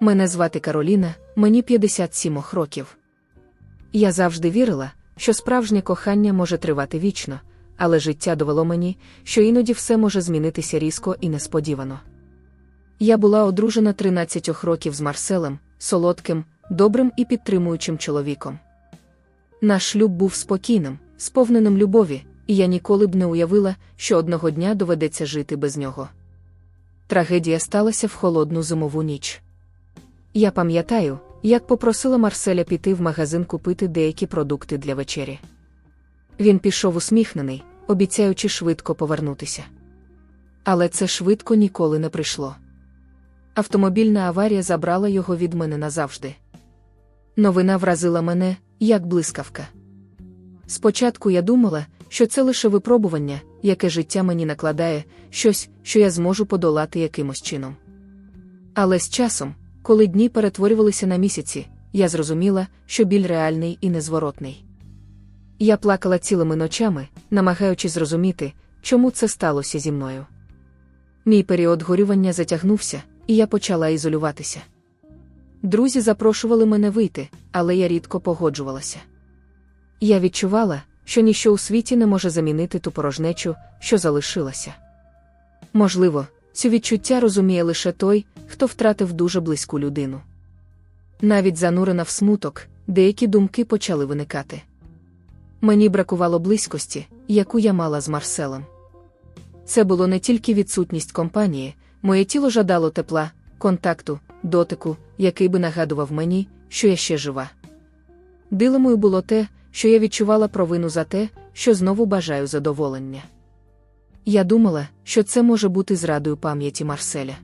Мене звати Кароліна, мені 57 років. Я завжди вірила, що справжнє кохання може тривати вічно, але життя довело мені, що іноді все може змінитися різко і несподівано. Я була одружена 13 років з Марселем, солодким, добрим і підтримуючим чоловіком. Наш шлюб був спокійним, сповненим любові, і я ніколи б не уявила, що одного дня доведеться жити без нього. Трагедія сталася в холодну зимову ніч. Я пам'ятаю, як попросила Марселя піти в магазин купити деякі продукти для вечері. Він пішов усміхнений, обіцяючи швидко повернутися. Але це швидко ніколи не прийшло. Автомобільна аварія забрала його від мене назавжди. Новина вразила мене, як блискавка. Спочатку я думала, що це лише випробування, яке життя мені накладає, щось, що я зможу подолати якимось чином. Але з часом, коли дні перетворювалися на місяці, я зрозуміла, що біль реальний і незворотний. Я плакала цілими ночами, намагаючись зрозуміти, чому це сталося зі мною. Мій період горювання затягнувся, і я почала ізолюватися. Друзі запрошували мене вийти, але я рідко погоджувалася. Я відчувала, що ніщо у світі не може замінити ту порожнечу, що залишилася. Можливо, цю відчуття розуміє лише той, хто втратив дуже близьку людину. Навіть занурена в смуток, деякі думки почали виникати. Мені бракувало близькості, яку я мала з Марселем. Це було не тільки відсутність компанії, моє тіло жадало тепла, контакту, дотику, який би нагадував мені, що я ще жива. Дилемою було те, що я відчувала провину за те, що знову бажаю задоволення. Я думала, що це може бути зрадою пам'яті Марселя.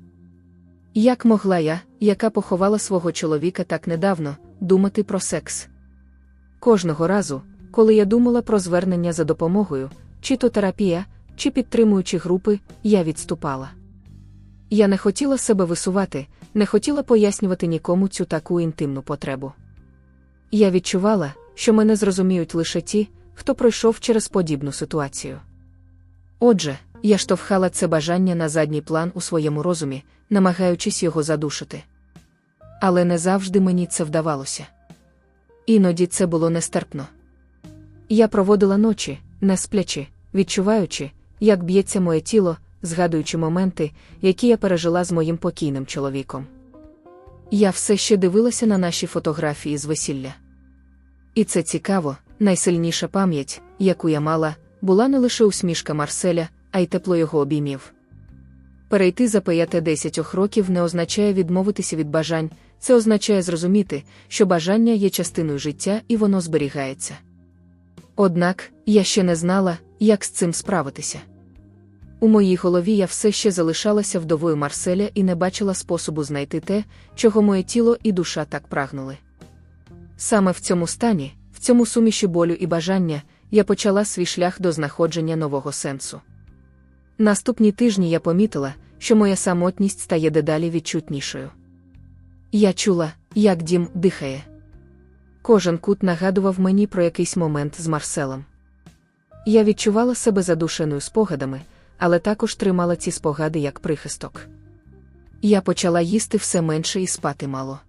Як могла я, яка поховала свого чоловіка так недавно, думати про секс? Кожного разу, коли я думала про звернення за допомогою, чи то терапія, чи підтримуючі групи, я відступала. Я не хотіла себе висувати, не хотіла пояснювати нікому цю таку інтимну потребу. Я відчувала, що мене зрозуміють лише ті, хто пройшов через подібну ситуацію. Отже, я штовхала це бажання на задній план у своєму розумі, намагаючись його задушити. Але не завжди мені це вдавалося. Іноді це було нестерпно. Я проводила ночі, не сплячи, відчуваючи, як б'ється моє тіло, згадуючи моменти, які я пережила з моїм покійним чоловіком. Я все ще дивилася на наші фотографії з весілля. І це цікаво, найсильніша пам'ять, яку я мала, була не лише усмішка Марселя, а й тепло його обіймів. Перейти за 5-10 років не означає відмовитися від бажань, це означає зрозуміти, що бажання є частиною життя і воно зберігається. Однак я ще не знала, як з цим справитися. У моїй голові я все ще залишалася вдовою Марселя і не бачила способу знайти те, чого моє тіло і душа так прагнули. Саме в цьому стані, в цьому суміші болю і бажання, я почала свій шлях до знаходження нового сенсу. Наступні тижні я помітила, що моя самотність стає дедалі відчутнішою. Я чула, як дім дихає. Кожен кут нагадував мені про якийсь момент з Марселем. Я відчувала себе задушеною спогадами, але також тримала ці спогади як прихисток. Я почала їсти все менше і спати мало.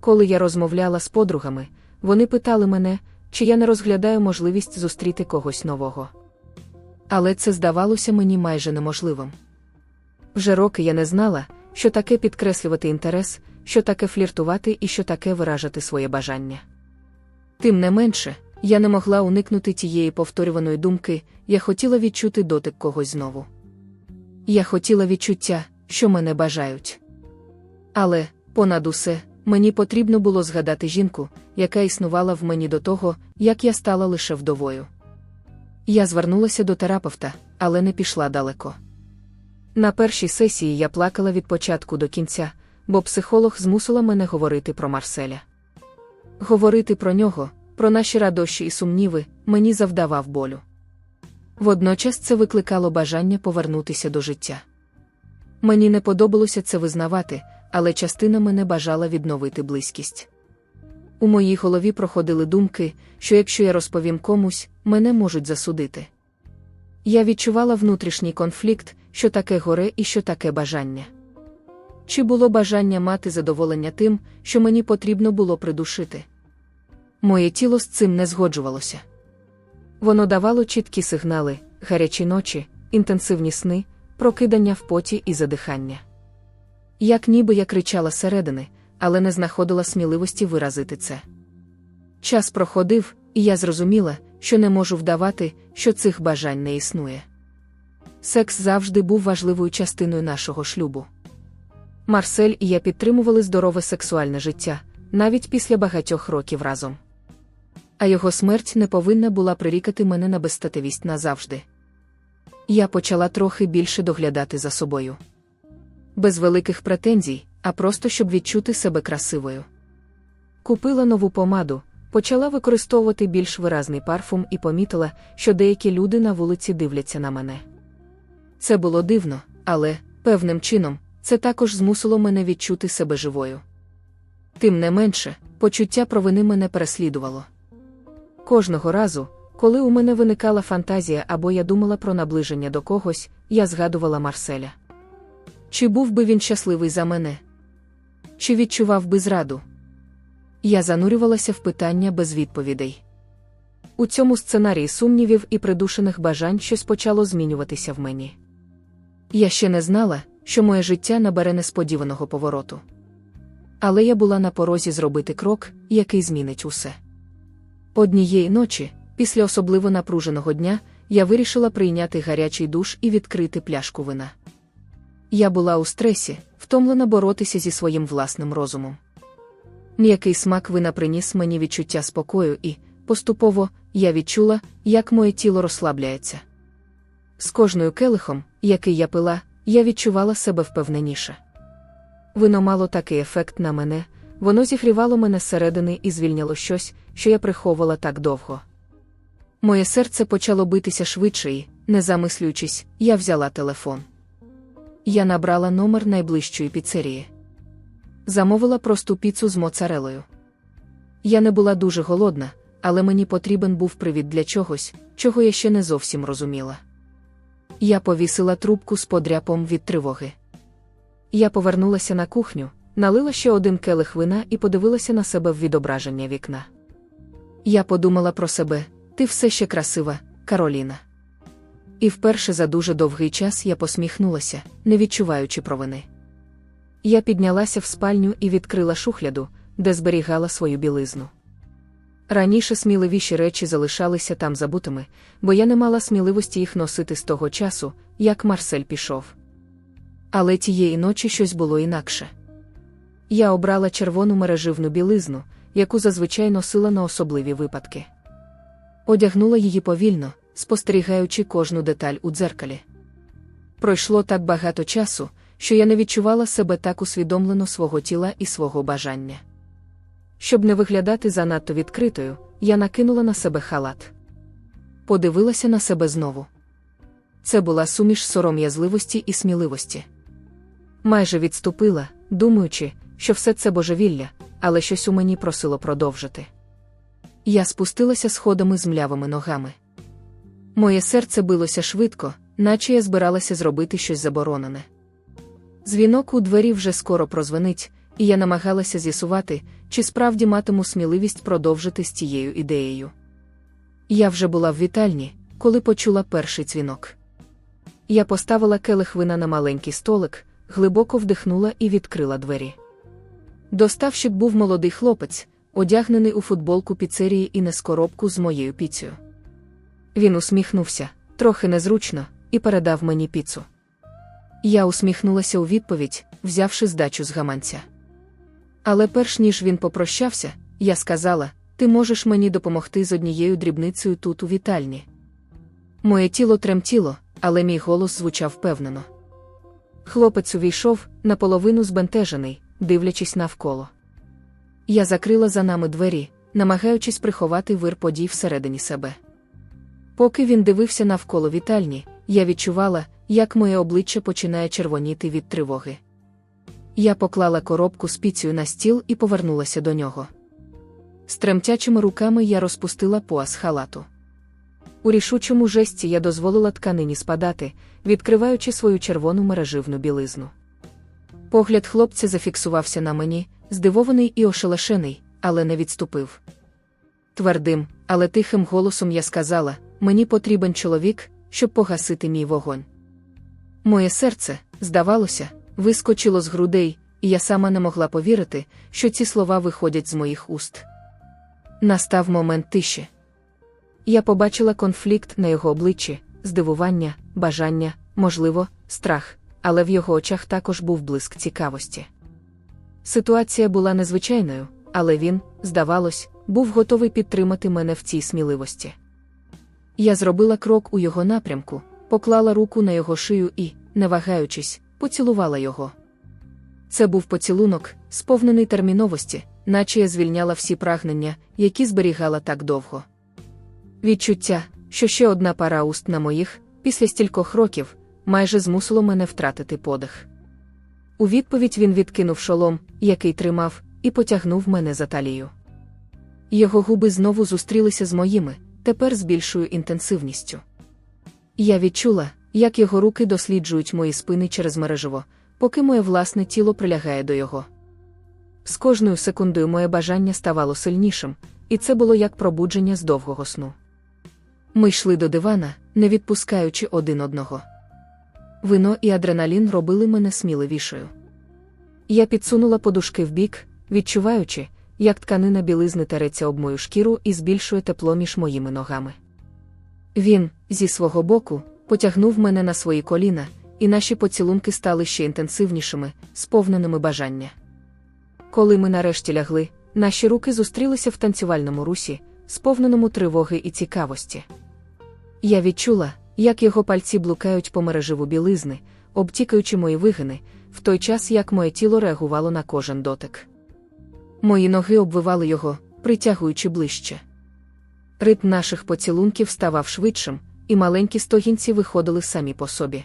Коли я розмовляла з подругами, вони питали мене, чи я не розглядаю можливість зустріти когось нового. Але це здавалося мені майже неможливим. Вже роки я не знала, що таке підкреслювати інтерес, що таке фліртувати і що таке виражати своє бажання. Тим не менше, я не могла уникнути тієї повторюваної думки, я хотіла відчути дотик когось знову. Я хотіла відчуття, що мене бажають. Але, понад усе, мені потрібно було згадати жінку, яка існувала в мені до того, як я стала лише вдовою. Я звернулася до терапевта, але не пішла далеко. На першій сесії я плакала від початку до кінця, бо психолог змусила мене говорити про Марселя. Говорити про нього, про наші радощі і сумніви, мені завдавав болю. Водночас це викликало бажання повернутися до життя. Мені не подобалося це визнавати, але частина мене бажала відновити близькість. У моїй голові проходили думки, що якщо я розповім комусь, мене можуть засудити. Я відчувала внутрішній конфлікт, що таке горе і що таке бажання. Чи було бажання мати задоволення тим, що мені потрібно було придушити? Моє тіло з цим не згоджувалося. Воно давало чіткі сигнали, гарячі ночі, інтенсивні сни, прокидання в поті і задихання. Як ніби я кричала середини, але не знаходила сміливості виразити це. Час проходив, і я зрозуміла, що не можу вдавати, що цих бажань не існує. Секс завжди був важливою частиною нашого шлюбу. Марсель і я підтримували здорове сексуальне життя, навіть після багатьох років разом. А його смерть не повинна була прирікати мене на безстатевість назавжди. Я почала трохи більше доглядати за собою. Без великих претензій, а просто щоб відчути себе красивою. Купила нову помаду, почала використовувати більш виразний парфум і помітила, що деякі люди на вулиці дивляться на мене. Це було дивно, але, певним чином, це також змусило мене відчути себе живою. Тим не менше, почуття провини мене переслідувало. Кожного разу, коли у мене виникала фантазія або я думала про наближення до когось, я згадувала Марселя. Чи був би він щасливий за мене? Чи відчував би зраду? Я занурювалася в питання без відповідей. У цьому сценарії сумнівів і придушених бажань щось почало змінюватися в мені. Я ще не знала, що моє життя набере несподіваного повороту. Але я була на порозі зробити крок, який змінить усе. Однієї ночі, після особливо напруженого дня, я вирішила прийняти гарячий душ і відкрити пляшку вина. Я була у стресі, втомлена боротися зі своїм власним розумом. М'який смак вина приніс мені відчуття спокою, і, поступово, я відчула, як моє тіло розслабляється. З кожною келихом, який я пила, я відчувала себе впевненіше. Вино мало такий ефект на мене, воно зігрівало мене зсередини і звільняло щось, що я приховувала так довго. Моє серце почало битися швидше і, не замислюючись, я взяла телефон. Я набрала номер найближчої піцерії. Замовила просту піцу з моцарелою. Я не була дуже голодна, але мені потрібен був привід для чогось, чого я ще не зовсім розуміла. Я повісила трубку з подряпом від тривоги. Я повернулася на кухню, налила ще один келих вина і подивилася на себе в відображення вікна. Я подумала про себе: ти все ще красива, Кароліна. І вперше за дуже довгий час я посміхнулася, не відчуваючи провини. Я піднялася в спальню і відкрила шухляду, де зберігала свою білизну. Раніше сміливіші речі залишалися там забутими, бо я не мала сміливості їх носити з того часу, як Марсель пішов. Але тієї ночі щось було інакше. Я обрала червону мереживну білизну, яку зазвичай носила на особливі випадки. Одягнула її повільно, спостерігаючи кожну деталь у дзеркалі. Пройшло так багато часу, що я не відчувала себе так усвідомлено свого тіла і свого бажання. Щоб не виглядати занадто відкритою, я накинула на себе халат. Подивилася на себе знову. Це була суміш сором'язливості і сміливості. Майже відступила, думаючи, що все це божевілля, але щось у мені просило продовжити. Я спустилася сходами з млявими ногами. Моє серце билося швидко, наче я збиралася зробити щось заборонене. Дзвінок у двері вже скоро прозвенить, і я намагалася з'ясувати, чи справді матиму сміливість продовжити з цією ідеєю. Я вже була в вітальні, коли почула перший дзвінок. Я поставила келих вина на маленький столик, глибоко вдихнула і відкрила двері. Доставщик був молодий хлопець, одягнений у футболку піцерії і нескоробку з моєю піцею. Він усміхнувся, трохи незручно, і передав мені піцу. Я усміхнулася у відповідь, взявши здачу з гаманця. Але перш ніж він попрощався, я сказала: ти можеш мені допомогти з однією дрібницею тут у вітальні. Моє тіло тремтіло, але мій голос звучав впевнено. Хлопець увійшов, наполовину збентежений, дивлячись навколо. Я закрила за нами двері, намагаючись приховати вир подій всередині себе. Поки він дивився навколо вітальні, я відчувала, як моє обличчя починає червоніти від тривоги. Я поклала коробку з піцею на стіл і повернулася до нього. З тремтячими руками я розпустила пояс халату. У рішучому жесті я дозволила тканині спадати, відкриваючи свою червону мереживну білизну. Погляд хлопця зафіксувався на мені, здивований і ошелешений, але не відступив. Твердим, але тихим голосом я сказала: мені потрібен чоловік, щоб погасити мій вогонь. Моє серце, здавалося, вискочило з грудей, і я сама не могла повірити, що ці слова виходять з моїх уст. Настав момент тиші. Я побачила конфлікт на його обличчі, здивування, бажання, можливо, страх, але в його очах також був блиск цікавості. Ситуація була незвичайною, але він, здавалось, був готовий підтримати мене в цій сміливості. Я зробила крок у його напрямку, поклала руку на його шию і, не вагаючись, поцілувала його. Це був поцілунок, сповнений терміновості, наче я звільняла всі прагнення, які зберігала так довго. Відчуття, що ще одна пара уст на моїх, після стількох років, майже змусило мене втратити подих. У відповідь він відкинув шолом, який тримав, і потягнув мене за талію. Його губи знову зустрілися з моїми, тепер з більшою інтенсивністю. Я відчула, як його руки досліджують мої спини через мережево, поки моє власне тіло прилягає до його. З кожною секундою моє бажання ставало сильнішим, і це було як пробудження з довгого сну. Ми йшли до дивана, не відпускаючи один одного. Вино і адреналін робили мене сміливішою. Я підсунула подушки вбік, відчуваючи, як тканина білизни тереться об мою шкіру і збільшує тепло між моїми ногами. Він, зі свого боку, потягнув мене на свої коліна, і наші поцілунки стали ще інтенсивнішими, сповненими бажання. Коли ми нарешті лягли, наші руки зустрілися в танцювальному русі, сповненому тривоги і цікавості. Я відчула, як його пальці блукають по мереживу білизни, обтікаючи мої вигини, в той час як моє тіло реагувало на кожен дотик. Мої ноги обвивали його, притягуючи ближче. Ритм наших поцілунків ставав швидшим, і маленькі стогінці виходили самі по собі.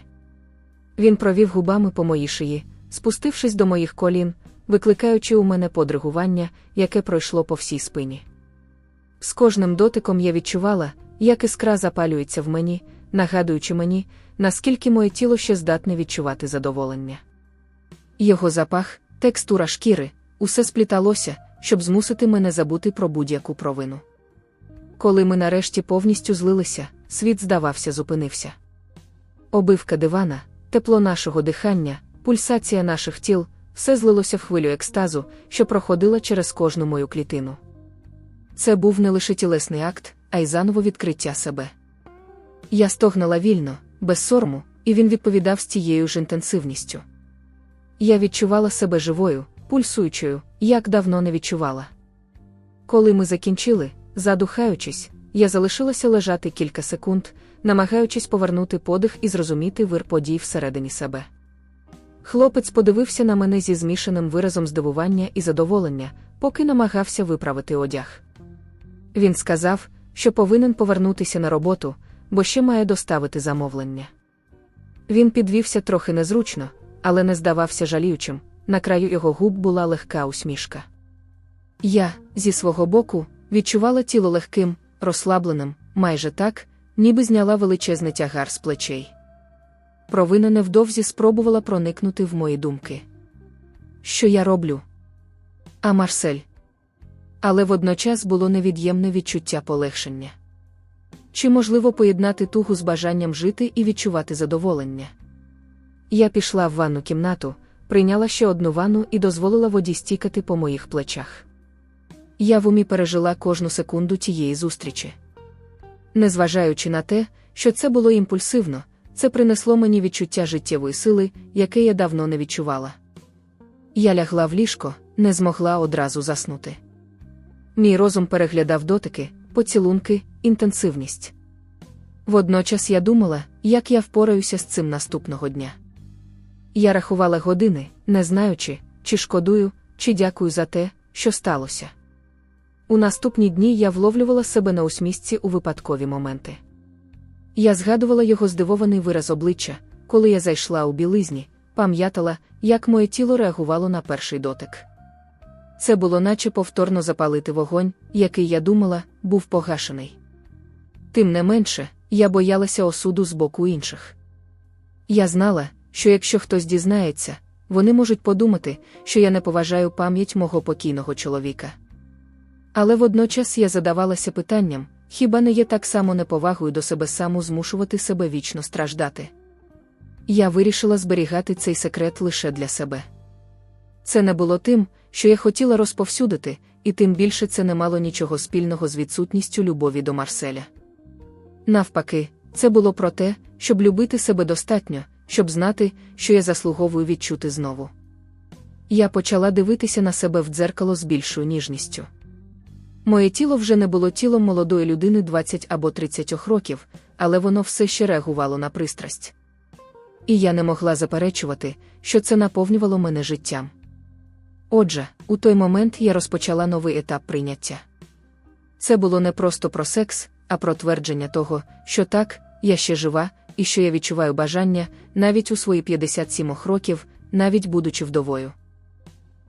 Він провів губами по моїй шиї, спустившись до моїх колін, викликаючи у мене подригування, яке пройшло по всій спині. З кожним дотиком я відчувала, як іскра запалюється в мені, нагадуючи мені, наскільки моє тіло ще здатне відчувати задоволення. Його запах, текстура шкіри, усе спліталося, щоб змусити мене забути про будь-яку провину. Коли ми нарешті повністю злилися, світ, здавався, зупинився. Обивка дивана, тепло нашого дихання, пульсація наших тіл, все злилося в хвилю екстазу, що проходила через кожну мою клітину. Це був не лише тілесний акт, а й заново відкриття себе. Я стогнала вільно, без сорому, і він відповідав з тією ж інтенсивністю. Я відчувала себе живою, пульсуючою, як давно не відчувала. Коли ми закінчили, задухаючись, я залишилася лежати кілька секунд, намагаючись повернути подих і зрозуміти вир подій всередині себе. Хлопець подивився на мене зі змішаним виразом здивування і задоволення, поки намагався виправити одяг. Він сказав, що повинен повернутися на роботу, бо ще має доставити замовлення. Він підвівся трохи незручно, але не здавався жаліючим, на краю його губ була легка усмішка. Я, зі свого боку, відчувала тіло легким, розслабленим, майже так, ніби зняла величезний тягар з плечей. Провина невдовзі спробувала проникнути в мої думки. Що я роблю? А Марсель. Але водночас було невід'ємне відчуття полегшення. Чи можливо поєднати тугу з бажанням жити і відчувати задоволення? Я пішла в ванну кімнату, прийняла ще одну ванну і дозволила воді стікати по моїх плечах. Я в умі пережила кожну секунду тієї зустрічі. Незважаючи на те, що це було імпульсивно, це принесло мені відчуття життєвої сили, яке я давно не відчувала. Я лягла в ліжко, не змогла одразу заснути. Мій розум переглядав дотики, поцілунки, інтенсивність. Водночас я думала, як я впораюся з цим наступного дня. Я рахувала години, не знаючи, чи шкодую, чи дякую за те, що сталося. У наступні дні я вловлювала себе на усмісці у випадкові моменти. Я згадувала його здивований вираз обличчя, коли я зайшла у білизні, пам'ятала, як моє тіло реагувало на перший дотик. Це було наче повторно запалити вогонь, який я думала, був погашений. Тим не менше, я боялася осуду з боку інших. Я знала, що якщо хтось дізнається, вони можуть подумати, що я не поважаю пам'ять мого покійного чоловіка. Але водночас я задавалася питанням, хіба не є так само неповагою до себе саму змушувати себе вічно страждати? Я вирішила зберігати цей секрет лише для себе. Це не було тим, що я хотіла розповсюдити, і тим більше це не мало нічого спільного з відсутністю любові до Марселя. Навпаки, це було про те, щоб любити себе достатньо, щоб знати, що я заслуговую відчути знову. Я почала дивитися на себе в дзеркало з більшою ніжністю. Моє тіло вже не було тілом молодої людини 20 або 30 років, але воно все ще реагувало на пристрасть. І я не могла заперечувати, що це наповнювало мене життям. Отже, у той момент я розпочала новий етап прийняття. Це було не просто про секс, а про твердження того, що так, я ще жива, і що я відчуваю бажання навіть у свої 57 років, навіть будучи вдовою.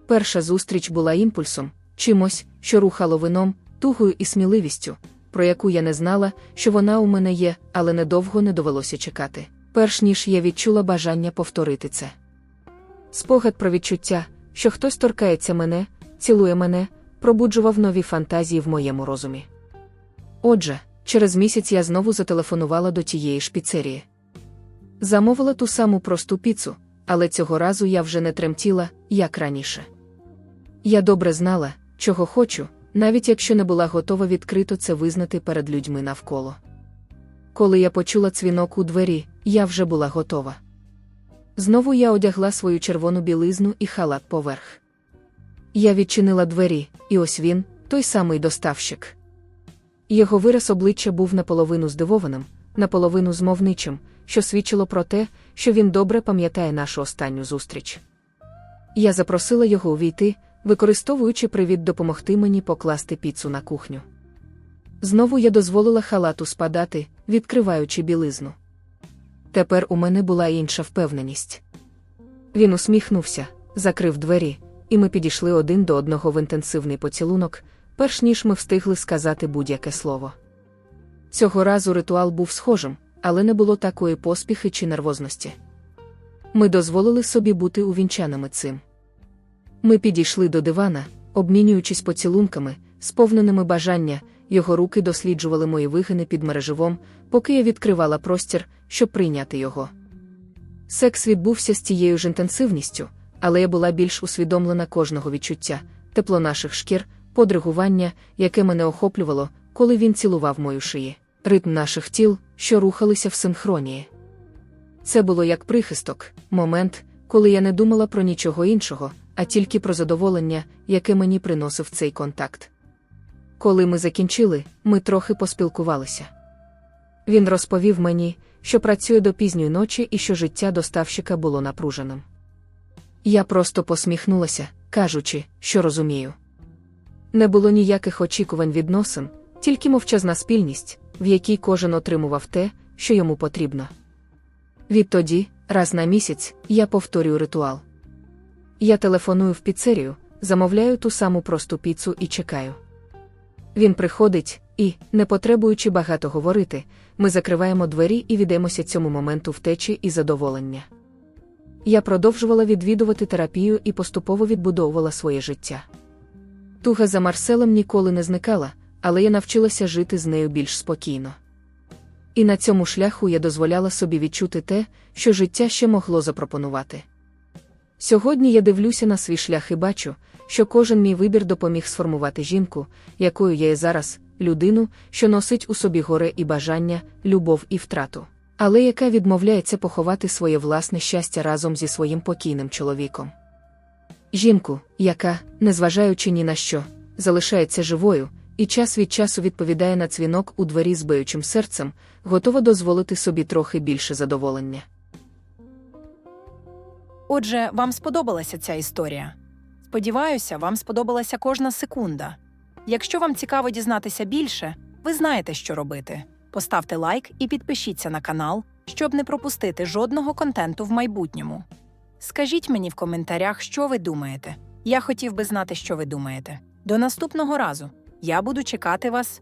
Перша зустріч була імпульсом, чимось, що рухало вином, тугою і сміливістю, про яку я не знала, що вона у мене є, але недовго не довелося чекати, перш ніж я відчула бажання повторити це. Спогад про відчуття, що хтось торкається мене, цілує мене, пробуджував нові фантазії в моєму розумі. Отже, через місяць я знову зателефонувала до тієї ж піцерії. Замовила ту саму просту піцу, але цього разу я вже не тремтіла, як раніше. Я добре знала, чого хочу, навіть якщо не була готова відкрито це визнати перед людьми навколо. Коли я почула дзвінок у двері, я вже була готова. Знову я одягла свою червону білизну і халат поверх. Я відчинила двері, і ось він, той самий доставщик. Його вираз обличчя був наполовину здивованим, наполовину змовничим, що свідчило про те, що він добре пам'ятає нашу останню зустріч. Я запросила його увійти, використовуючи привід допомогти мені покласти піцу на кухню. Знову я дозволила халату спадати, відкриваючи білизну. Тепер у мене була інша впевненість. Він усміхнувся, закрив двері, і ми підійшли один до одного в інтенсивний поцілунок, перш ніж ми встигли сказати будь-яке слово. Цього разу ритуал був схожим, але не було такої поспіхи чи нервозності. Ми дозволили собі бути увінчаними цим. Ми підійшли до дивана, обмінюючись поцілунками, сповненими бажання, його руки досліджували мої вигини під мереживом, поки я відкривала простір, щоб прийняти його. Секс відбувся з тією ж інтенсивністю, але я була більш усвідомлена кожного відчуття, тепло наших шкір, подригування, яке мене охоплювало, коли він цілував мою шиї, ритм наших тіл, що рухалися в синхронії. Це було як прихисток, момент, коли я не думала про нічого іншого, а тільки про задоволення, яке мені приносив цей контакт. Коли ми закінчили, ми трохи поспілкувалися. Він розповів мені, що працює до пізньої ночі і що життя доставщика було напруженим. Я просто посміхнулася, кажучи, що розумію. Не було ніяких очікувань відносин, тільки мовчазна спільність, в якій кожен отримував те, що йому потрібно. Відтоді, раз на місяць, я повторюю ритуал. Я телефоную в піцерію, замовляю ту саму просту піцу і чекаю. Він приходить і, не потребуючи багато говорити, ми закриваємо двері і віддаємося цьому моменту втечі і задоволення. Я продовжувала відвідувати терапію і поступово відбудовувала своє життя. Туга за Марселем ніколи не зникала, але я навчилася жити з нею більш спокійно. І на цьому шляху я дозволяла собі відчути те, що життя ще могло запропонувати. Сьогодні я дивлюся на свій шлях і бачу, що кожен мій вибір допоміг сформувати жінку, якою я є зараз, людину, що носить у собі горе і бажання, любов і втрату, але яка відмовляється поховати своє власне щастя разом зі своїм покійним чоловіком. Жінку, яка, незважаючи ні на що, залишається живою, і час від часу відповідає на дзвінок у двері з биючим серцем, готова дозволити собі трохи більше задоволення. Отже, вам сподобалася ця історія. Сподіваюся, вам сподобалася кожна секунда. Якщо вам цікаво дізнатися більше, ви знаєте, що робити. Поставте лайк і підпишіться на канал, щоб не пропустити жодного контенту в майбутньому. Скажіть мені в коментарях, що ви думаєте. Я хотів би знати, що ви думаєте. До наступного разу. Я буду чекати вас